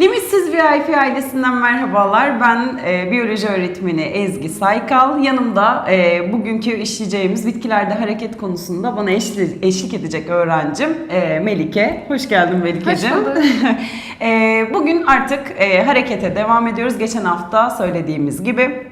Limitsiz VIP ailesinden merhabalar. Ben e, biyoloji öğretmeni Ezgi Saykal. Yanımda e, bugünkü işleyeceğimiz bitkilerde hareket konusunda bana eşlik, eşlik edecek öğrencim e, Melike. Hoş geldin Melike'ciğim. Hoş bulduk. e, bugün artık e, harekete devam ediyoruz. Geçen hafta söylediğimiz gibi.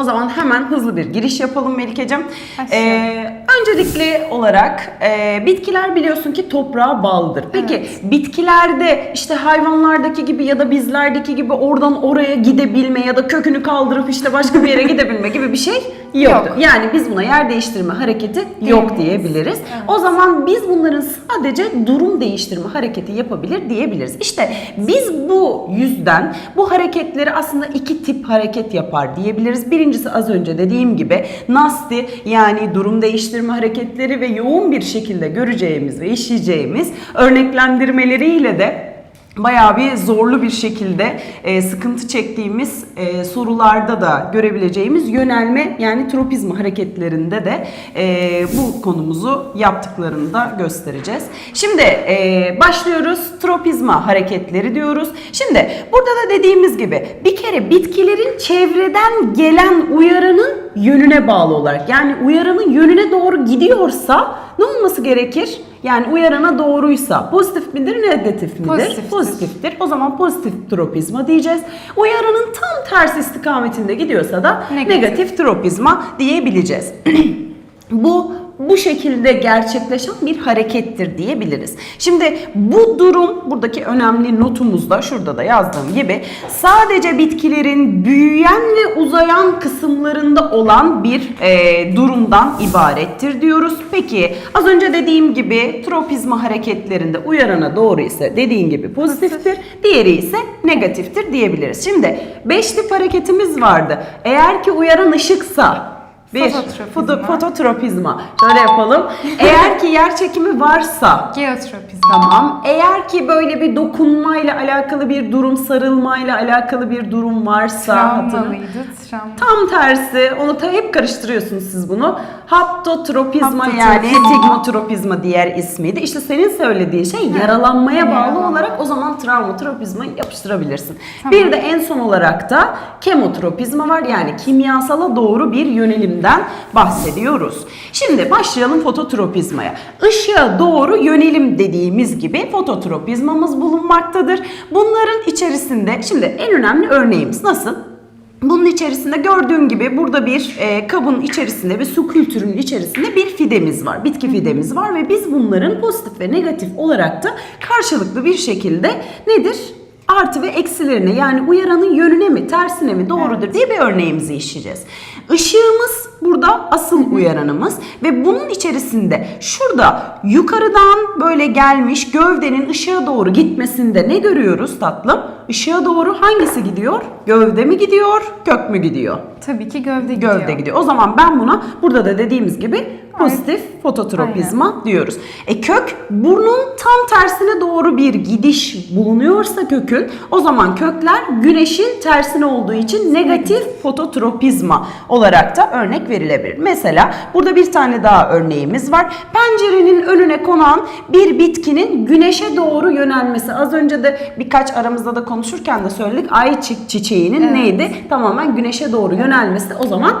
O zaman hemen hızlı bir giriş yapalım Melike'cim. Başlayalım. Öncelikli olarak e, bitkiler biliyorsun ki toprağa bağlıdır. Peki Evet. bitkilerde işte hayvanlardaki gibi ya da bizlerdeki gibi oradan oraya gidebilme ya da kökünü kaldırıp işte başka bir yere gidebilme gibi bir şey yoktur. Yok. Yani biz buna yer değiştirme hareketi yok Diyemeyiz. diyebiliriz. Evet. O zaman biz bunların sadece durum değiştirme hareketi yapabilir diyebiliriz. İşte biz bu yüzden bu hareketleri aslında iki tip hareket yapar diyebiliriz. Birincisi az önce dediğim gibi nasty yani durum değiştirme hareketleri ve yoğun bir şekilde göreceğimiz ve işleyeceğimiz örneklendirmeleriyle de bayağı bir zorlu bir şekilde e, sıkıntı çektiğimiz e, sorularda da görebileceğimiz yönelme yani tropizma hareketlerinde de e, bu konumuzu yaptıklarını da göstereceğiz. Şimdi e, başlıyoruz. Tropizma hareketleri diyoruz. Şimdi burada da dediğimiz gibi bir kere bitkilerin çevreden gelen uyarının yönüne bağlı olarak yani uyarının yönüne doğru gidiyorsa ne olması gerekir? Yani uyarana doğruysa pozitif midir, negatif midir? Pozitiftir. Pozitiftir. O zaman pozitif tropizma diyeceğiz. Uyarının tam tersi istikametinde gidiyorsa da negatif, Negatif. tropizma diyebileceğiz. Bu bu şekilde gerçekleşen bir harekettir diyebiliriz. Şimdi bu durum buradaki önemli notumuzda şurada da yazdığım gibi sadece bitkilerin büyüyen ve uzayan kısımlarında olan bir e, durumdan ibarettir diyoruz. Peki az önce dediğim gibi tropizma hareketlerinde uyarana doğru ise dediğin gibi pozitiftir, diğeri ise negatiftir diyebiliriz. Şimdi 5 tip hareketimiz vardı. Eğer ki uyaran ışıksa bir, Fototropizma. foto- fototropizma. Şöyle yapalım. Eğer ki yer çekimi varsa Geotropizma. Tamam. Eğer ki böyle bir dokunmayla alakalı bir durum, sarılmayla alakalı bir durum varsa Travmalıydı. Travma. Tam tersi. Onu ta hep karıştırıyorsunuz siz bunu. Haptotropizma yani Haptotropizma. tigmotropizma diğer ismiydi. İşte senin söylediğin şey yaralanmaya bağlı Yaralanma. olarak o zaman travmatropizmayı yapıştırabilirsin. Bir de en son olarak da kemotropizma var. Yani kimyasala doğru bir yönelimden bahsediyoruz. Şimdi başlayalım fototropizmaya. Işığa doğru yönelim dediğimiz gibi fototropizmamız bulunmaktadır. Bunların içerisinde şimdi en önemli örneğimiz nasıl? Bunun içerisinde gördüğün gibi burada bir e, kabın içerisinde ve su kültürünün içerisinde bir fidemiz var. Bitki fidemiz var ve biz bunların pozitif ve negatif olarak da karşılıklı bir şekilde nedir? Artı ve eksilerine yani uyaranın yönüne mi tersine mi doğrudur diye bir örneğimizi işleyeceğiz. Işığımız burada asıl uyaranımız ve bunun içerisinde şurada yukarıdan böyle gelmiş gövdenin ışığa doğru gitmesinde ne görüyoruz tatlım? Işığa doğru hangisi gidiyor? Gövde mi gidiyor, kök mü gidiyor? Tabii ki gövde gidiyor. Gövde gidiyor. O zaman ben buna burada da dediğimiz gibi pozitif fototropizma diyoruz. E kök burnun tam tersine doğru bir gidiş bulunuyorsa kökün o zaman kökler güneşin tersine olduğu için negatif fototropizma olarak da örnek verilebilir. Mesela burada bir tane daha örneğimiz var. Pencerenin önüne konan bir bitkinin güneşe doğru yönelmesi. Az önce de birkaç aramızda da konuşurken de söyledik. Ay çi- çiçeğinin Evet. neydi? Tamamen güneşe doğru yönelmesi. O zaman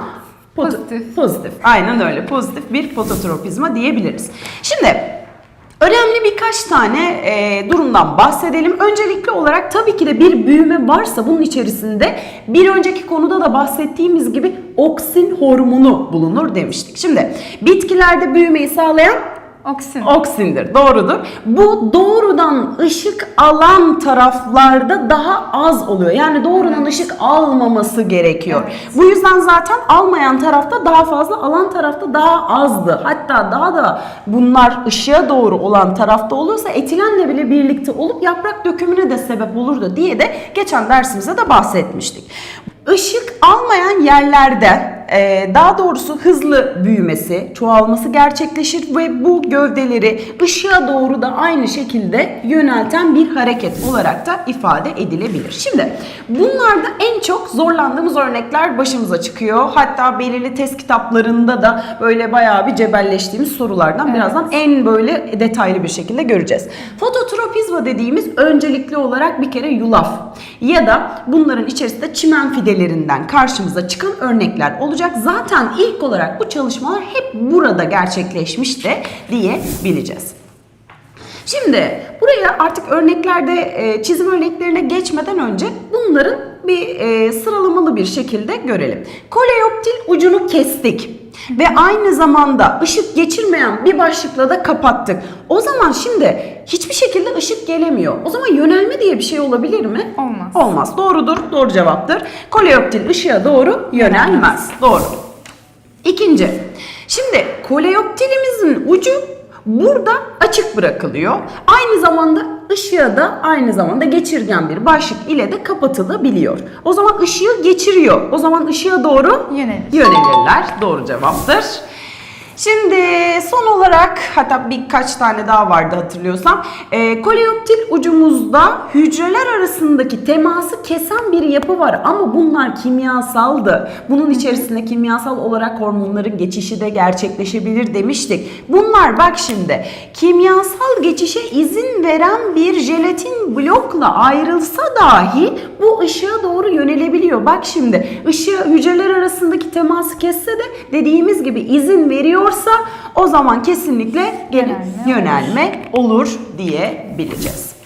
Pozitif. Pozitif. Aynen öyle. Pozitif bir fototropizma diyebiliriz. Şimdi önemli birkaç tane e, durumdan bahsedelim. Öncelikli olarak tabii ki de bir büyüme varsa bunun içerisinde bir önceki konuda da bahsettiğimiz gibi oksin hormonu bulunur demiştik. Şimdi bitkilerde büyümeyi sağlayan Oksin. Oksindir, doğrudur. Bu doğrudan ışık alan taraflarda daha az oluyor. Yani doğrudan ışık almaması gerekiyor. Bu yüzden zaten almayan tarafta daha fazla, alan tarafta daha azdı. Hatta daha da bunlar ışığa doğru olan tarafta olursa etilenle bile birlikte olup yaprak dökümüne de sebep olurdu diye de geçen dersimizde de bahsetmiştik. Işık almayan yerlerde e, daha doğrusu hızlı büyümesi, çoğalması gerçekleşir ve bu gövdeleri ışığa doğru da aynı şekilde yönelten bir hareket olarak da ifade edilebilir. Şimdi bunlarda en çok zorlandığımız örnekler başımıza çıkıyor. Hatta belirli test kitaplarında da böyle bayağı bir cebelleştiğimiz sorulardan birazdan en böyle detaylı bir şekilde göreceğiz. Fototropizma dediğimiz öncelikli olarak bir kere yulaf ya da bunların içerisinde çimen fidelerinden karşımıza çıkan örnekler olacak. Zaten ilk olarak bu çalışmalar hep burada gerçekleşmiş de diyebileceğiz. Şimdi buraya artık örneklerde e, çizim örneklerine geçmeden önce bunların bir e, sıralamalı bir şekilde görelim. Koleoptil ucunu kestik ve aynı zamanda ışık geçirmeyen bir başlıkla da kapattık. O zaman şimdi hiçbir şekilde ışık gelemiyor. O zaman yönelme diye bir şey olabilir mi? Olmaz. Olmaz. Doğrudur. Doğru cevaptır. Koleoptil ışığa doğru yönelmez. Doğru. İkinci. Şimdi koleoptilimizin ucu burada açık bırakılıyor. Aynı zamanda ışığa da aynı zamanda geçirgen bir başlık ile de kapatılabiliyor. O zaman ışığı geçiriyor. O zaman ışığa doğru Yönelir. yönelirler. Doğru cevaptır. Şimdi son olarak hatta birkaç tane daha vardı hatırlıyorsam. E, koleoptil ucumuzda hücreler arasındaki teması kesen bir yapı var ama bunlar kimyasaldı. Bunun içerisinde kimyasal olarak hormonların geçişi de gerçekleşebilir demiştik. Bunlar bak şimdi kimyasal geçişe izin veren bir jelatin blokla ayrılsa dahi bu ışığa doğru yönelebiliyor. Bak şimdi ışığı hücreler arasındaki teması kesse de dediğimiz gibi izin veriyorsa o zaman kesinlikle Yönelme yönelme olur diyebileceğiz.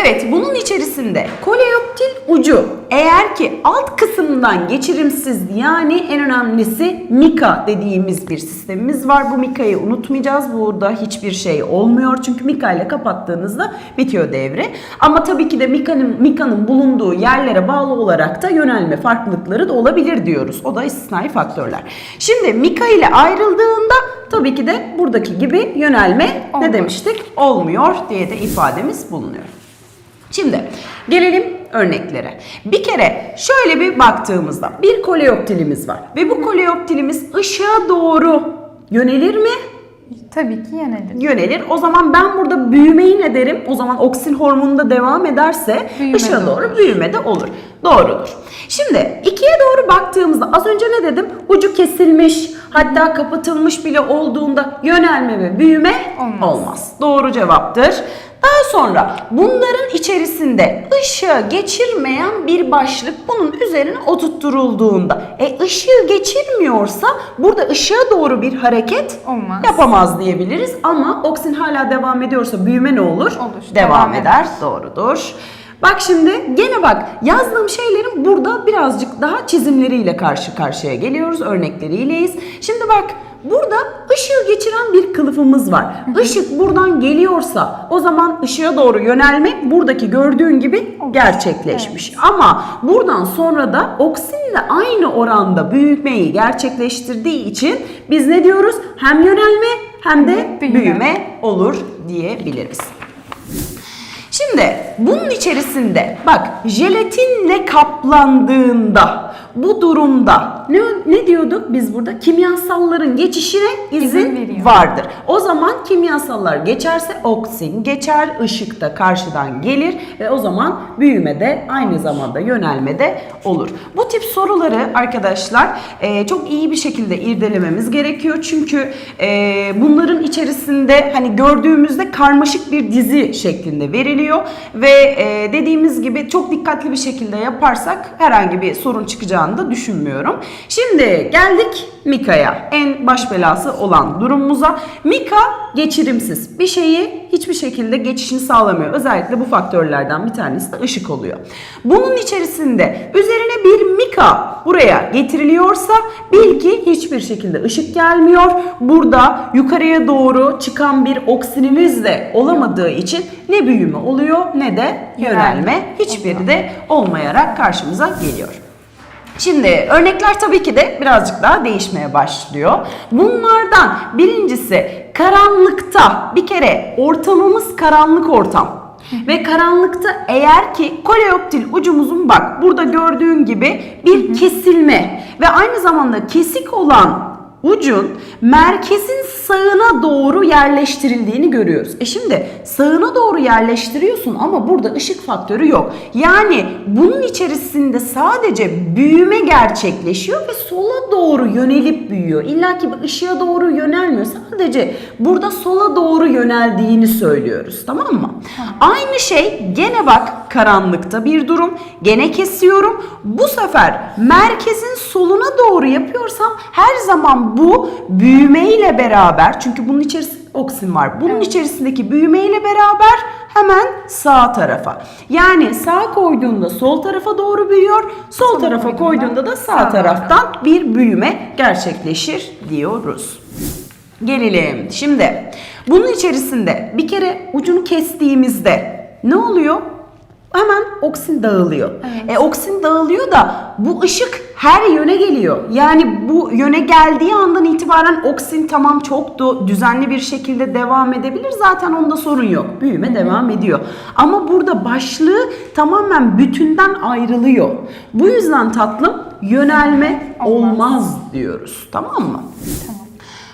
Evet bunun içerisinde koleoptil ucu eğer ki alt kısımdan geçirimsiz yani en önemlisi mika dediğimiz bir sistemimiz var. Bu mikayı unutmayacağız. Burada hiçbir şey olmuyor. Çünkü mika ile kapattığınızda bitiyor devre. Ama tabii ki de mikanın, mikanın bulunduğu yerlere bağlı olarak da yönelme farklılıkları da olabilir diyoruz. O da istisnai faktörler. Şimdi mika ile ayrıldığında tabii ki de buradaki gibi yönelme ne Olmaz. demiştik? Olmuyor diye de ifademiz bulunuyor. Şimdi gelelim örneklere. Bir kere şöyle bir baktığımızda bir koleoptilimiz var ve bu koleoptilimiz ışığa doğru yönelir mi? Tabii ki yönelir. Yönelir. O zaman ben burada büyümeyi ne derim? O zaman oksin hormonu da devam ederse Büyüme ışığa doğru olur. büyüme de olur. Doğrudur. Şimdi ikiye doğru baktığımızda az önce ne dedim? Ucu kesilmiş hatta kapatılmış bile olduğunda yönelme ve büyüme Olmaz. olmaz. Doğru cevaptır. Daha sonra bunların içerisinde ışığı geçirmeyen bir başlık bunun üzerine oturtturulduğunda e ışığı geçirmiyorsa burada ışığa doğru bir hareket Olmaz. yapamaz diyebiliriz ama oksin hala devam ediyorsa büyüme ne olur? Olur, Devam, devam eder. eder. Doğrudur. Bak şimdi gene bak yazdığım şeylerin burada birazcık daha çizimleriyle karşı karşıya geliyoruz. Örnekleriyle Şimdi bak burada ışığı geçiren bir kılıfımız var. Işık buradan geliyorsa o zaman ışığa doğru yönelme buradaki gördüğün gibi gerçekleşmiş. Ama buradan sonra da oksinle aynı oranda büyümeyi gerçekleştirdiği için biz ne diyoruz? Hem yönelme hem de Büyüme. büyüme olur diyebiliriz. Şimdi bunun içerisinde bak jelatinle kaplandığında bu durumda ne, ne diyorduk biz burada? Kimyasalların geçişine izin, İzin veriyor. vardır. O zaman kimyasallar geçerse oksin geçer, ışık da karşıdan gelir ve o zaman büyüme de aynı zamanda yönelme de olur. Bu tip soruları arkadaşlar e, çok iyi bir şekilde irdelememiz gerekiyor. Çünkü e, bunların içerisinde hani gördüğümüzde karmaşık bir dizi şeklinde veriliyor ve e, dediğimiz gibi çok dikkatli bir şekilde yaparsak herhangi bir sorun çıkacağını da düşünmüyorum. Şimdi geldik Mika'ya. En baş belası olan durumumuza. Mika geçirimsiz. Bir şeyi hiçbir şekilde geçişini sağlamıyor. Özellikle bu faktörlerden bir tanesi de ışık oluyor. Bunun içerisinde üzerine bir Mika buraya getiriliyorsa bil ki hiçbir şekilde ışık gelmiyor. Burada yukarıya doğru çıkan bir oksinimiz de olamadığı için ne büyüme oluyor ne de yönelme. Hiçbiri de olmayarak karşımıza geliyor. Şimdi örnekler tabii ki de birazcık daha değişmeye başlıyor. Bunlardan birincisi karanlıkta bir kere ortamımız karanlık ortam. Ve karanlıkta eğer ki koleoptil ucumuzun bak burada gördüğün gibi bir kesilme ve aynı zamanda kesik olan ucun merkezin sağına doğru yerleştirildiğini görüyoruz. E şimdi sağına doğru yerleştiriyorsun ama burada ışık faktörü yok. Yani bunun içerisinde sadece büyüme gerçekleşiyor ve sola doğru yönelip büyüyor. İlla ki ışığa doğru yönelmiyor. Sadece burada sola doğru yöneldiğini söylüyoruz. Tamam mı? Aynı şey gene bak karanlıkta bir durum. Gene kesiyorum. Bu sefer merkezin soluna doğru yapıyorsam her zaman bu büyüme ile beraber çünkü bunun içerisinde oksin var. Bunun içerisindeki büyüme ile beraber hemen sağ tarafa. Yani sağ koyduğunda sol tarafa doğru büyüyor. Sol tarafa koyduğunda koyduğunda da sağ taraftan bir büyüme gerçekleşir diyoruz. Gelelim. Şimdi bunun içerisinde bir kere ucunu kestiğimizde ne oluyor? Hemen oksin dağılıyor. E oksin dağılıyor da bu ışık her yöne geliyor. Yani bu yöne geldiği andan itibaren oksin tamam çok da düzenli bir şekilde devam edebilir. Zaten onda sorun yok. Büyüme devam ediyor. Ama burada başlığı tamamen bütünden ayrılıyor. Bu yüzden tatlım yönelme Olmaz. olmaz diyoruz. Tamam mı? Tamam.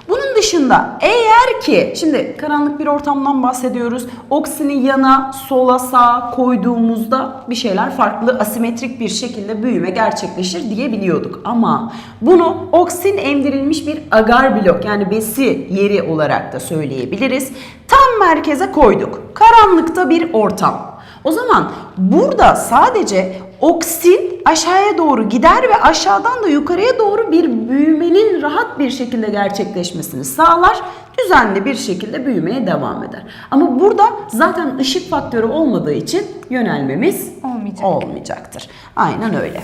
Bunun dışında eğer ki şimdi karanlık bir ortamdan bahsediyoruz. Oksini yana, sola, sağa koyduğumuzda bir şeyler farklı asimetrik bir şekilde büyüme gerçekleşir diyebiliyorduk. Ama bunu oksin emdirilmiş bir agar blok yani besi yeri olarak da söyleyebiliriz. Tam merkeze koyduk. Karanlıkta bir ortam. O zaman burada sadece oksin aşağıya doğru gider ve aşağıdan da yukarıya doğru bir büyümenin rahat bir şekilde gerçekleşmesini sağlar. Düzenli bir şekilde büyümeye devam eder. Ama burada zaten ışık faktörü olmadığı için yönelmemiz Olmayacak. olmayacaktır. Aynen öyle.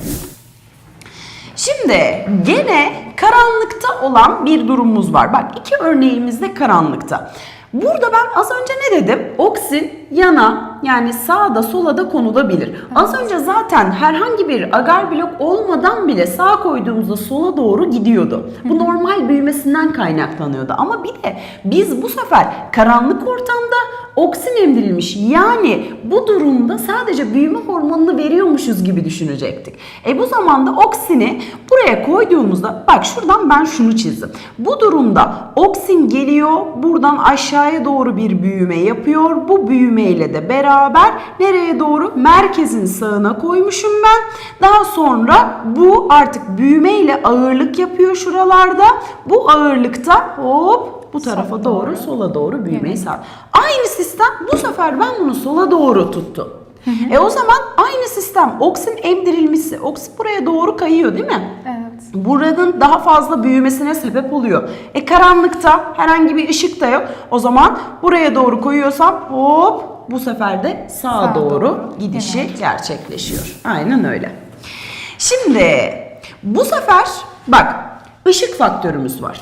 Şimdi gene karanlıkta olan bir durumumuz var. Bak iki örneğimiz de karanlıkta. Burada ben az önce ne dedim? Oksin yana yani sağda sola da konulabilir. Az önce zaten herhangi bir agar blok olmadan bile sağa koyduğumuzda sola doğru gidiyordu. Bu normal büyümesinden kaynaklanıyordu. Ama bir de biz bu sefer karanlık ortamda oksin emdirilmiş. Yani bu durumda sadece büyüme hormonunu veriyormuşuz gibi düşünecektik. E bu zamanda oksini buraya koyduğumuzda bak şuradan ben şunu çizdim. Bu durumda oksin geliyor buradan aşağıya doğru bir büyüme yapıyor. Bu büyümeyle de beraber nereye doğru? Merkezin sağına koymuşum ben. Daha sonra bu artık büyümeyle ağırlık yapıyor şuralarda. Bu ağırlıkta hop bu tarafa Sola doğru, doğru. sola doğru büyümeyi Evet. sağlar. Aynı sistem bu sefer ben bunu sola doğru tuttum. E o zaman aynı sistem oksin emdirilmişse oksin buraya doğru kayıyor değil mi? Evet. Buranın daha fazla büyümesine sebep oluyor. E karanlıkta herhangi bir ışık da yok. O zaman buraya doğru koyuyorsam hop bu sefer de sağa, Sağa doğru, doğru gidişi yönelti. gerçekleşiyor. Aynen öyle. Şimdi bu sefer bak ışık faktörümüz var.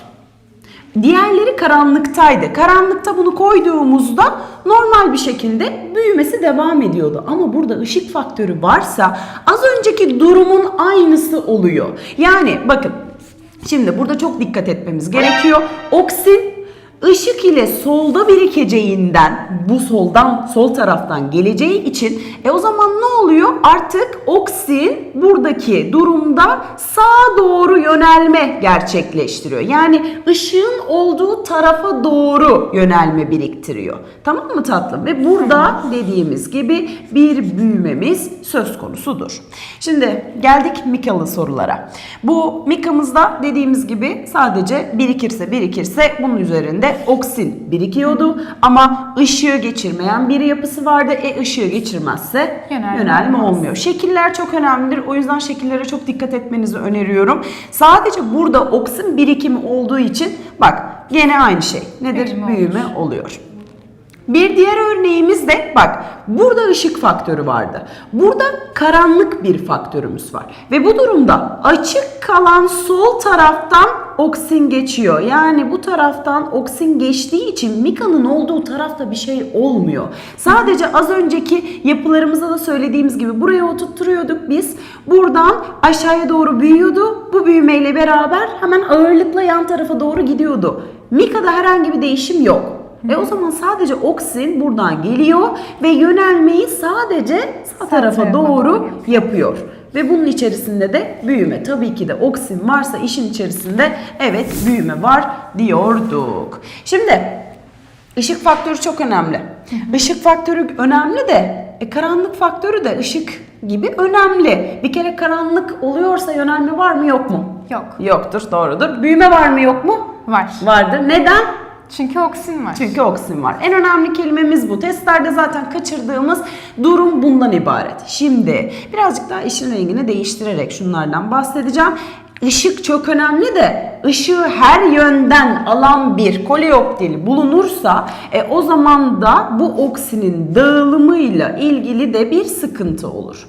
Diğerleri karanlıktaydı. Karanlıkta bunu koyduğumuzda normal bir şekilde büyümesi devam ediyordu. Ama burada ışık faktörü varsa az önceki durumun aynısı oluyor. Yani bakın şimdi burada çok dikkat etmemiz gerekiyor. Oksin ışık ile solda birikeceğinden bu soldan sol taraftan geleceği için e o zaman ne oluyor? Artık oksin buradaki durumda sağa doğru yönelme gerçekleştiriyor. Yani ışığın olduğu tarafa doğru yönelme biriktiriyor. Tamam mı tatlım? Ve burada dediğimiz gibi bir büyümemiz söz konusudur. Şimdi geldik Mika'lı sorulara. Bu Mika'mızda dediğimiz gibi sadece birikirse birikirse bunun üzerinde oksin birikiyordu ama ışığı geçirmeyen bir yapısı vardı. E ışığı geçirmezse Yönelme yönelme olmaz. olmuyor. Şekiller çok önemlidir. O yüzden şekillere çok dikkat etmenizi öneriyorum. Sadece burada oksin birikimi olduğu için bak gene aynı şey. Nedir? Büyüme Büyüme oluyor. Bir diğer örneğimiz de bak burada ışık faktörü vardı. Burada karanlık bir faktörümüz var. Ve bu durumda açık kalan sol taraftan oksin geçiyor. Yani bu taraftan oksin geçtiği için Mika'nın olduğu tarafta bir şey olmuyor. Sadece az önceki yapılarımızda da söylediğimiz gibi buraya oturtturuyorduk biz. Buradan aşağıya doğru büyüyordu. Bu büyümeyle beraber hemen ağırlıkla yan tarafa doğru gidiyordu. Mika'da herhangi bir değişim yok. E o zaman sadece oksin buradan geliyor ve yönelmeyi sadece sağ tarafa tarafa doğru doğru yapıyor. Ve bunun içerisinde de büyüme. Tabii ki de oksin varsa işin içerisinde evet büyüme var diyorduk. Şimdi ışık faktörü çok önemli. Işık faktörü önemli de e, karanlık faktörü de ışık gibi önemli. Bir kere karanlık oluyorsa yönelme var mı yok mu? Yok. Yoktur, doğrudur. Büyüme var mı yok mu? Var. Vardır. Neden? Çünkü oksin var. Çünkü oksin var. En önemli kelimemiz bu. Testlerde zaten kaçırdığımız durum bundan ibaret. Şimdi birazcık daha işin rengini değiştirerek şunlardan bahsedeceğim. Işık çok önemli de ışığı her yönden alan bir koleoptil bulunursa e, o zaman da bu oksinin dağılımıyla ilgili de bir sıkıntı olur.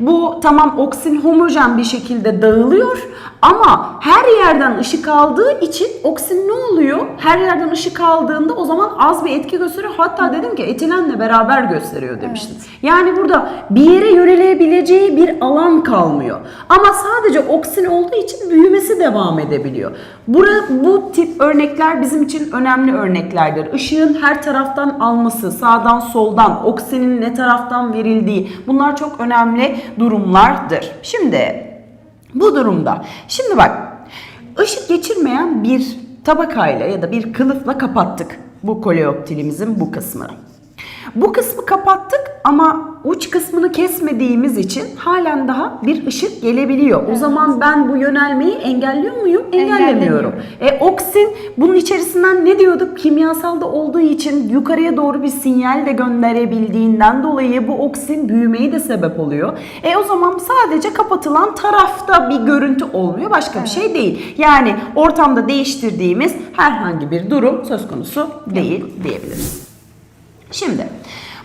Bu tamam oksin homojen bir şekilde dağılıyor ama her yerden ışık aldığı için oksin ne oluyor? Her yerden ışık aldığında o zaman az bir etki gösteriyor. Hatta dedim ki etilenle beraber gösteriyor demiştim. Yani burada bir yere yönelebileceği bir alan kalmıyor. Ama sadece oksin olduğu için büyümesi devam edebiliyor. Bura, bu tip örnekler bizim için önemli örneklerdir. Işığın her taraftan alması, sağdan soldan, oksinin ne taraftan verildiği bunlar çok önemli durumlardır. Şimdi bu durumda, şimdi bak ışık geçirmeyen bir tabakayla ya da bir kılıfla kapattık bu koleoptilimizin bu kısmını. Bu kısmı kapattık ama uç kısmını kesmediğimiz için halen daha bir ışık gelebiliyor. O zaman ben bu yönelmeyi engelliyor muyum? Engellemiyorum. E, oksin bunun içerisinden ne diyorduk? Kimyasalda olduğu için yukarıya doğru bir sinyal de gönderebildiğinden dolayı bu oksin büyümeyi de sebep oluyor. E o zaman sadece kapatılan tarafta bir görüntü olmuyor. Başka bir şey değil. Yani ortamda değiştirdiğimiz herhangi bir durum söz konusu değil diyebiliriz. Şimdi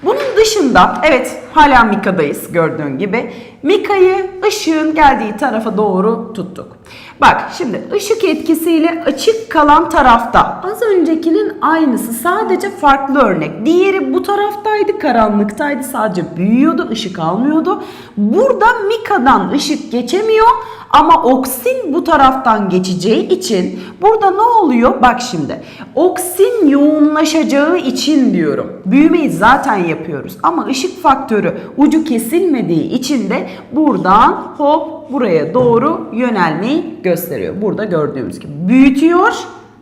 bunun dışında evet hala Mika'dayız gördüğün gibi. Mika'yı ışığın geldiği tarafa doğru tuttuk. Bak şimdi ışık etkisiyle açık kalan tarafta az öncekinin aynısı sadece farklı örnek. Diğeri bu taraftaydı karanlıktaydı sadece büyüyordu ışık almıyordu. Burada Mika'dan ışık geçemiyor ama oksin bu taraftan geçeceği için burada ne oluyor? Bak şimdi oksin yoğunlaşacağı için diyorum. Büyümeyi zaten yapıyoruz ama ışık faktörü ucu kesilmediği için de buradan hop buraya doğru yönelmeyi gösteriyor. Burada gördüğümüz gibi büyütüyor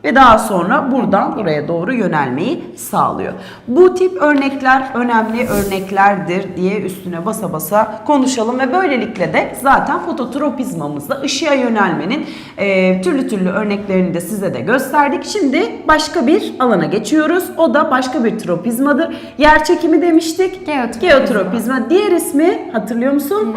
ve daha sonra buradan buraya doğru yönelmeyi sağlıyor. Bu tip örnekler önemli örneklerdir diye üstüne basa basa konuşalım ve böylelikle de zaten fototropizmamızda ışığa yönelmenin e, türlü türlü örneklerini de size de gösterdik. Şimdi başka bir alana geçiyoruz. O da başka bir tropizmadır. Yer çekimi demiştik. Geotropizma. Geotropizma. Diğer ismi hatırlıyor musun?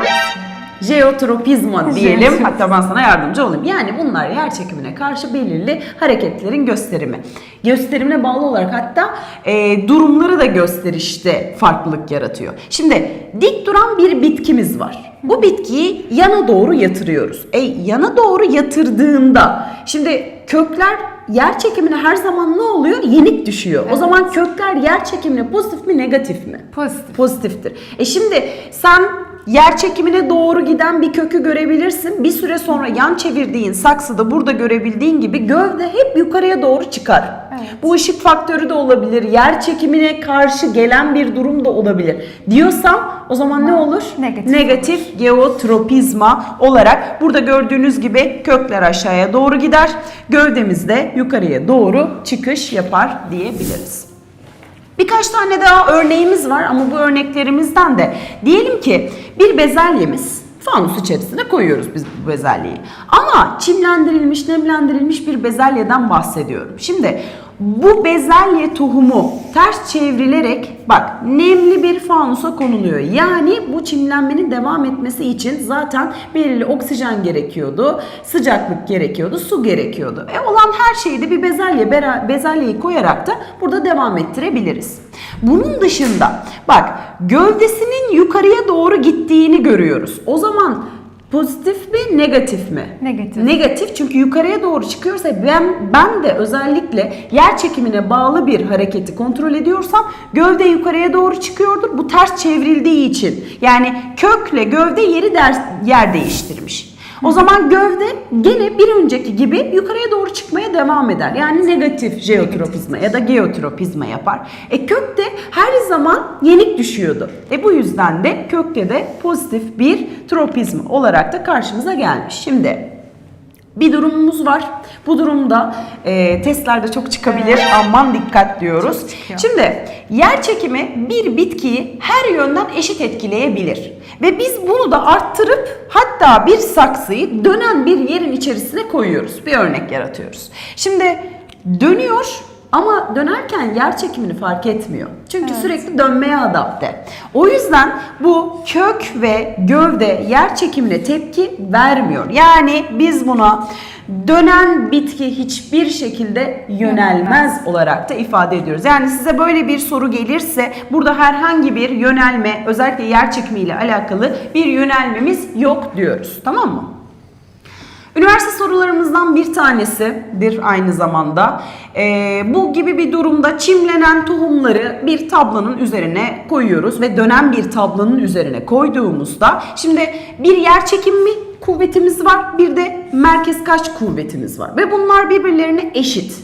Jeotropizma diyelim. Hatta ben sana yardımcı olayım. Yani bunlar yer çekimine karşı belirli hareketlerin gösterimi. Gösterimine bağlı olarak hatta e, durumları da gösterişte farklılık yaratıyor. Şimdi dik duran bir bitkimiz var. Bu bitkiyi yana doğru yatırıyoruz. E yana doğru yatırdığında şimdi kökler yer çekimine her zaman ne oluyor? Yenik düşüyor. O zaman kökler yer çekimine pozitif mi negatif mi? Pozitif. pozitiftir. E şimdi sen yer çekimine doğru giden bir kökü görebilirsin. Bir süre sonra yan çevirdiğin saksıda burada görebildiğin gibi gövde hep yukarıya doğru çıkar. Evet. Bu ışık faktörü de olabilir. Yer çekimine karşı gelen bir durum da olabilir. Diyorsam o zaman ne olur? Negatif. Negatif geotropizma olarak burada gördüğünüz gibi kökler aşağıya doğru gider. Gövdemiz de yukarıya doğru çıkış yapar diyebiliriz. Birkaç tane daha örneğimiz var ama bu örneklerimizden de diyelim ki bir bezelyemiz fanus içerisine koyuyoruz biz bu bezelyeyi. Ama çimlendirilmiş, nemlendirilmiş bir bezelyeden bahsediyorum. Şimdi bu bezelye tohumu ters çevrilerek bak nemli bir fanusa konuluyor. Yani bu çimlenmenin devam etmesi için zaten belirli oksijen gerekiyordu, sıcaklık gerekiyordu, su gerekiyordu. E olan her şeyi de bir bezelye bezelyeyi koyarak da burada devam ettirebiliriz. Bunun dışında bak gövdesinin yukarıya doğru gittiğini görüyoruz. O zaman pozitif mi negatif mi? Negatif. Negatif çünkü yukarıya doğru çıkıyorsa ben ben de özellikle yer çekimine bağlı bir hareketi kontrol ediyorsam gövde yukarıya doğru çıkıyordur. Bu ters çevrildiği için. Yani kökle gövde yeri ders, yer değiştirmiş. O zaman gövde gene bir önceki gibi yukarıya doğru devam eder. Yani negatif jeotropizma ya da geotropizma yapar. E kök de her zaman yenik düşüyordu. E bu yüzden de kökte de pozitif bir tropizma olarak da karşımıza gelmiş. Şimdi bir durumumuz var. Bu durumda e, testlerde çok çıkabilir. Aman dikkat diyoruz. Şimdi yer çekimi bir bitkiyi her yönden eşit etkileyebilir. Ve biz bunu da arttırıp hatta bir saksıyı dönen bir yerin içerisine koyuyoruz. Bir örnek yaratıyoruz. Şimdi dönüyor ama dönerken yer çekimini fark etmiyor. Çünkü sürekli dönmeye adapte. O yüzden bu kök ve gövde yer çekimine tepki vermiyor. Yani biz buna dönen bitki hiçbir şekilde yönelmez olarak da ifade ediyoruz. Yani size böyle bir soru gelirse burada herhangi bir yönelme özellikle yer çekimi ile alakalı bir yönelmemiz yok diyoruz. Tamam mı? Üniversite sorularımızdan bir tanesidir aynı zamanda. Ee, bu gibi bir durumda çimlenen tohumları bir tablonun üzerine koyuyoruz ve dönen bir tablonun üzerine koyduğumuzda şimdi bir yer çekimi kuvvetimiz var bir de merkez kaç kuvvetimiz var ve bunlar birbirlerine eşit.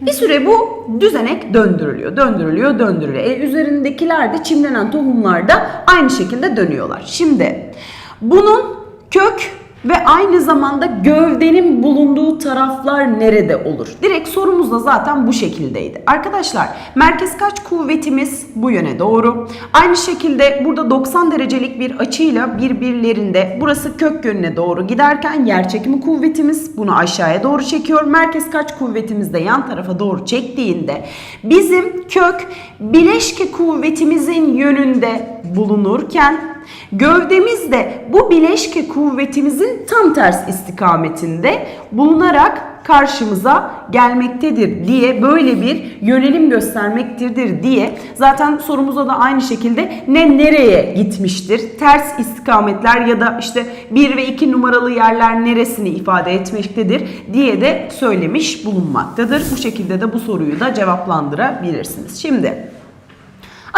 Bir süre bu düzenek döndürülüyor, döndürülüyor, döndürülüyor. E, üzerindekiler de çimlenen tohumlar da aynı şekilde dönüyorlar. Şimdi bunun kök ve aynı zamanda gövdenin bulunduğu taraflar nerede olur? Direkt sorumuz da zaten bu şekildeydi. Arkadaşlar merkez kaç kuvvetimiz bu yöne doğru. Aynı şekilde burada 90 derecelik bir açıyla birbirlerinde burası kök yönüne doğru giderken yer çekimi kuvvetimiz bunu aşağıya doğru çekiyor. Merkez kaç kuvvetimiz de yan tarafa doğru çektiğinde bizim kök bileşke kuvvetimizin yönünde bulunurken Gövdemiz de bu bileşke kuvvetimizin tam ters istikametinde bulunarak karşımıza gelmektedir diye böyle bir yönelim göstermektedir diye zaten sorumuza da aynı şekilde ne nereye gitmiştir ters istikametler ya da işte 1 ve 2 numaralı yerler neresini ifade etmektedir diye de söylemiş bulunmaktadır. Bu şekilde de bu soruyu da cevaplandırabilirsiniz. Şimdi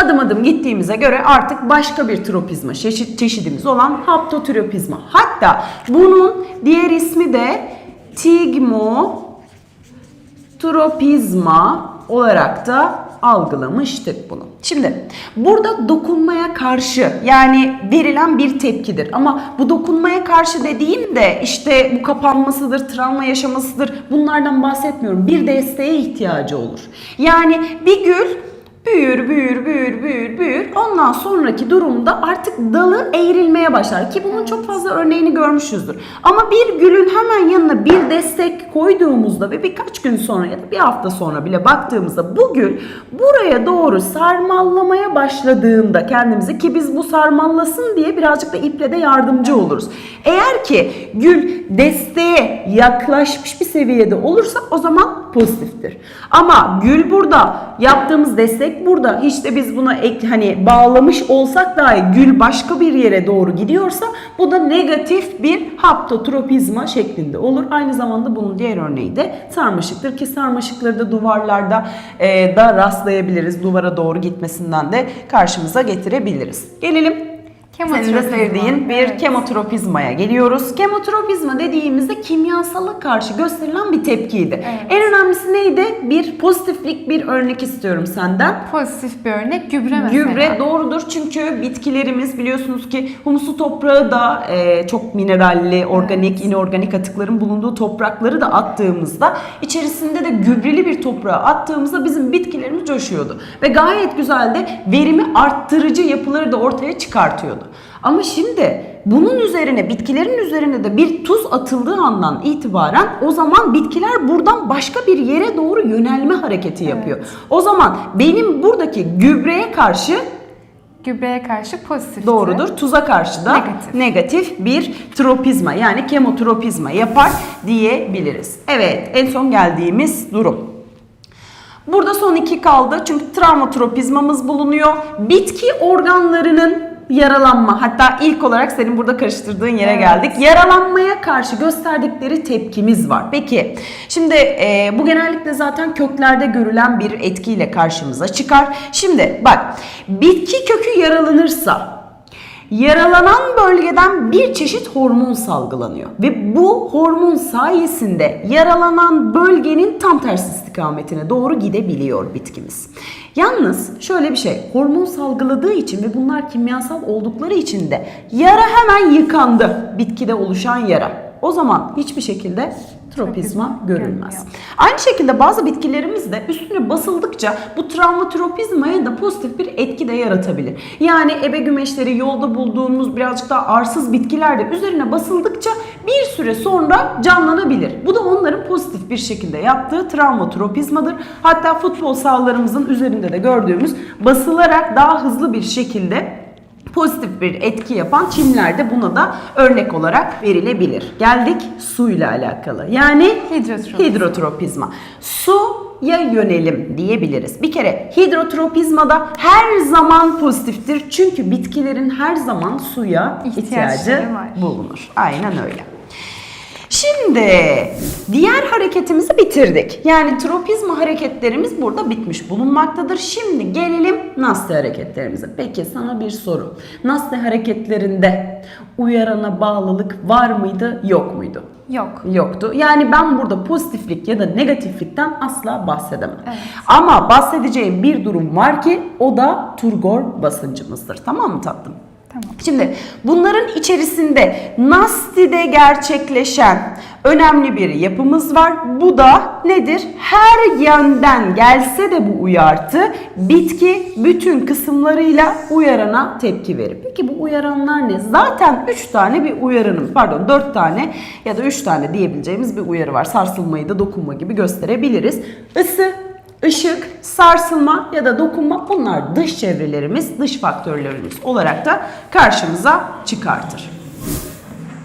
Adım adım gittiğimize göre artık başka bir tropizma çeşit çeşidimiz olan haptotropizma. Hatta bunun diğer ismi de tigmotropizma olarak da algılamıştık bunu. Şimdi burada dokunmaya karşı yani verilen bir tepkidir. Ama bu dokunmaya karşı dediğim de işte bu kapanmasıdır, travma yaşamasıdır bunlardan bahsetmiyorum. Bir desteğe ihtiyacı olur. Yani bir gül büyür, büyür, büyür, büyür, büyür. Ondan sonraki durumda artık dalı eğrilmeye başlar ki bunun çok fazla örneğini görmüşüzdür. Ama bir gülün hemen yanına bir destek koyduğumuzda ve birkaç gün sonra ya da bir hafta sonra bile baktığımızda bu gül buraya doğru sarmallamaya başladığında kendimizi ki biz bu sarmallasın diye birazcık da iple de yardımcı oluruz. Eğer ki gül desteğe yaklaşmış bir seviyede olursa o zaman pozitiftir. Ama gül burada yaptığımız destek burada hiç de biz buna ek, hani bağlamış olsak dahi gül başka bir yere doğru gidiyorsa bu da negatif bir haptotropizma şeklinde olur. Aynı zamanda bunun diğer örneği de sarmaşıktır ki sarmaşıkları da duvarlarda e, da rastlayabiliriz. Duvara doğru gitmesinden de karşımıza getirebiliriz. Gelelim senin de sevdiğin bir Evet. kemotropizmaya geliyoruz. Kemotropizma dediğimizde kimyasala karşı gösterilen bir tepkiydi. Evet. En önemlisi neydi? Bir pozitiflik bir örnek istiyorum senden. Pozitif bir örnek gübre mesela. Gübre doğrudur çünkü bitkilerimiz biliyorsunuz ki humusu toprağı da e, çok mineralli, organik, inorganik atıkların bulunduğu toprakları da attığımızda içerisinde de gübreli bir toprağa attığımızda bizim bitkilerimiz coşuyordu. Ve gayet güzel de verimi arttırıcı yapıları da ortaya çıkartıyordu. Ama şimdi bunun üzerine bitkilerin üzerine de bir tuz atıldığı andan itibaren o zaman bitkiler buradan başka bir yere doğru yönelme hareketi yapıyor. O zaman benim buradaki gübreye karşı Gübreye karşı pozitif. Doğrudur. Tuza karşı da negatif. Negatif. bir tropizma yani kemotropizma yapar diyebiliriz. Evet en son geldiğimiz durum. Burada son iki kaldı çünkü travmatropizmamız bulunuyor. Bitki organlarının yaralanma hatta ilk olarak senin burada karıştırdığın yere Evet. geldik. Yaralanmaya karşı gösterdikleri tepkimiz var. Peki şimdi e, bu genellikle zaten köklerde görülen bir etkiyle karşımıza çıkar. Şimdi bak bitki kökü yaralanırsa yaralanan bölgeden bir çeşit hormon salgılanıyor. Ve bu hormon sayesinde yaralanan bölgenin tam tersi istikametine doğru gidebiliyor bitkimiz. Yalnız şöyle bir şey, hormon salgıladığı için ve bunlar kimyasal oldukları için de yara hemen yıkandı. Bitkide oluşan yara. O zaman hiçbir şekilde tropizma görülmez. Aynı şekilde bazı bitkilerimiz de üstüne basıldıkça bu travmatropizmaya da pozitif bir etki de yaratabilir. Yani ebe gümeşleri, yolda bulduğumuz birazcık daha arsız bitkiler de üzerine basıldıkça bir süre sonra canlanabilir. Bu da onların pozitif bir şekilde yaptığı travmatropizmadır. Hatta futbol sahalarımızın üzerinde de gördüğümüz basılarak daha hızlı bir şekilde pozitif bir etki yapan çimler de buna da örnek olarak verilebilir. Geldik suyla alakalı. Yani Hidrotropizma. hidrotropizma. Suya yönelim diyebiliriz. Bir kere hidrotropizmada her zaman pozitiftir. Çünkü bitkilerin her zaman suya ihtiyacı var. bulunur. Aynen öyle. Şimdi diğer hareketimizi bitirdik. Yani tropizma hareketlerimiz burada bitmiş bulunmaktadır. Şimdi gelelim Nasti hareketlerimize. Peki sana bir soru. Nasti hareketlerinde uyarana bağlılık var mıydı, yok muydu? Yok. Yoktu. Yani ben burada pozitiflik ya da negatiflikten asla bahsedemem. Evet. Ama bahsedeceğim bir durum var ki o da turgor basıncımızdır. Tamam mı tatlım? Şimdi bunların içerisinde Nasti'de gerçekleşen önemli bir yapımız var. Bu da nedir? Her yönden gelse de bu uyartı bitki bütün kısımlarıyla uyarana tepki verir. Peki bu uyaranlar ne? Zaten 3 tane bir uyarının pardon 4 tane ya da 3 tane diyebileceğimiz bir uyarı var. Sarsılmayı da dokunma gibi gösterebiliriz. Isı, Işık, sarsılma ya da dokunma bunlar dış çevrelerimiz, dış faktörlerimiz olarak da karşımıza çıkartır.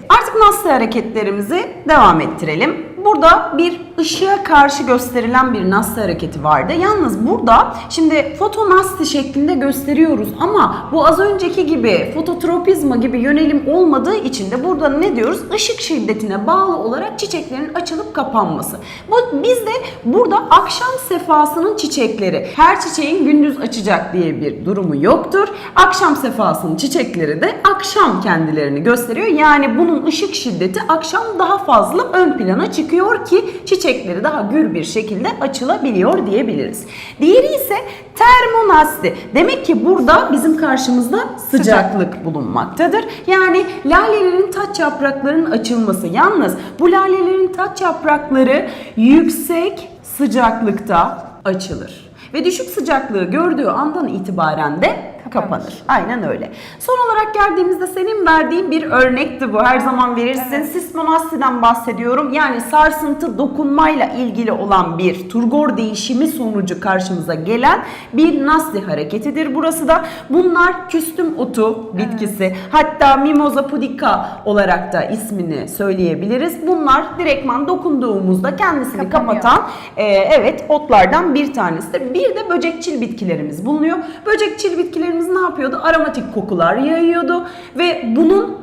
Artık nasıl hareketlerimizi devam ettirelim. Burada bir ışığa karşı gösterilen bir nasti hareketi vardı. Yalnız burada şimdi fotonasti şeklinde gösteriyoruz ama bu az önceki gibi fototropizma gibi yönelim olmadığı için de burada ne diyoruz? Işık şiddetine bağlı olarak çiçeklerin açılıp kapanması. Bu bizde burada akşam sefasının çiçekleri. Her çiçeğin gündüz açacak diye bir durumu yoktur. Akşam sefasının çiçekleri de akşam kendilerini gösteriyor. Yani bunun ışık şiddeti akşam daha fazla ön plana çıkıyor ki çiçekleri daha gür bir şekilde açılabiliyor diyebiliriz. Diğeri ise termonasti. Demek ki burada bizim karşımızda sıcaklık bulunmaktadır. Yani lalelerin taç yapraklarının açılması. Yalnız bu lalelerin taç yaprakları yüksek sıcaklıkta açılır. Ve düşük sıcaklığı gördüğü andan itibaren de Kapanır. kapanır. Aynen öyle. Son olarak geldiğimizde senin verdiğin bir örnekti bu. Her zaman verirsin. Evet. Sismonastiden bahsediyorum. Yani sarsıntı dokunmayla ilgili olan bir turgor değişimi sonucu karşımıza gelen bir nasti hareketidir. Burası da bunlar küstüm otu bitkisi. Hatta Mimosa pudica olarak da ismini söyleyebiliriz. Bunlar direktman dokunduğumuzda kendisini Kapanıyor. kapatan e, evet otlardan bir tanesidir. Bir de böcekçil bitkilerimiz bulunuyor. Böcekçil bitkilerimiz ne yapıyordu? Aromatik kokular yayıyordu ve bunun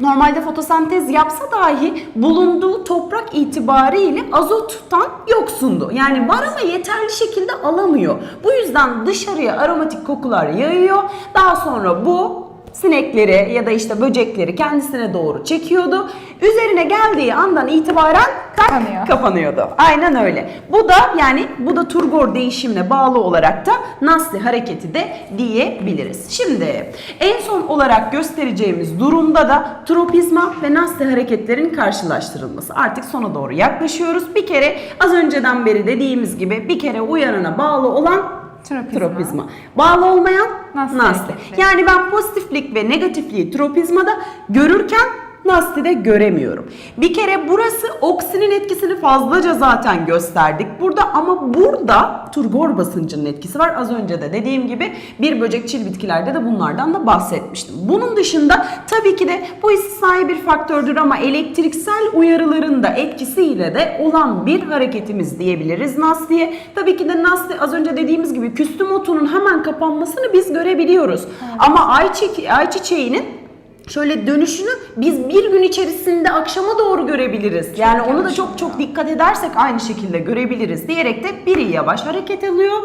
normalde fotosentez yapsa dahi bulunduğu toprak itibariyle azottan yoksundu. Yani var ama yeterli şekilde alamıyor. Bu yüzden dışarıya aromatik kokular yayıyor. Daha sonra bu sinekleri ya da işte böcekleri kendisine doğru çekiyordu. Üzerine geldiği andan itibaren tak Kapanıyor. kapanıyordu. Aynen öyle. Bu da yani bu da turgor değişimine bağlı olarak da Nasti hareketi de diyebiliriz. Şimdi en son olarak göstereceğimiz durumda da tropizma ve Nasti hareketlerin karşılaştırılması. Artık sona doğru yaklaşıyoruz. Bir kere az önceden beri dediğimiz gibi bir kere uyanana bağlı olan Tropizma. tropizma. Bağlı olmayan Nasti. hareketi. Yani ben pozitiflik ve negatifliği tropizmada görürken Nasti'de göremiyorum. Bir kere burası oksinin etkisini fazlaca zaten gösterdik burada ama burada turgor basıncının etkisi var. Az önce de dediğim gibi bir böcekçil bitkilerde de bunlardan da bahsetmiştim. Bunun dışında tabii ki de bu istisnai bir faktördür ama elektriksel uyarıların da etkisiyle de olan bir hareketimiz diyebiliriz Nasti'ye. Tabii ki de Nasti az önce dediğimiz gibi küstüm otunun hemen kapanmasını biz görebiliyoruz. Ama ayçiçeği, ayçiçeğinin şöyle dönüşünü biz bir gün içerisinde akşama doğru görebiliriz. Yani onu da çok çok dikkat edersek aynı şekilde görebiliriz diyerek de biri yavaş hareket alıyor,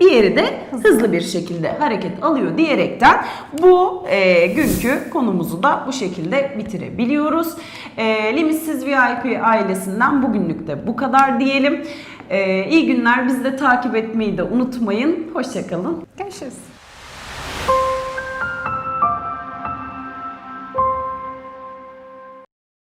diğeri de hızlı bir şekilde hareket alıyor diyerekten bu e, günkü konumuzu da bu şekilde bitirebiliyoruz. E, Limitsiz VIP ailesinden bugünlük de bu kadar diyelim. E, iyi günler. Bizi de takip etmeyi de unutmayın. Hoşçakalın. Görüşürüz.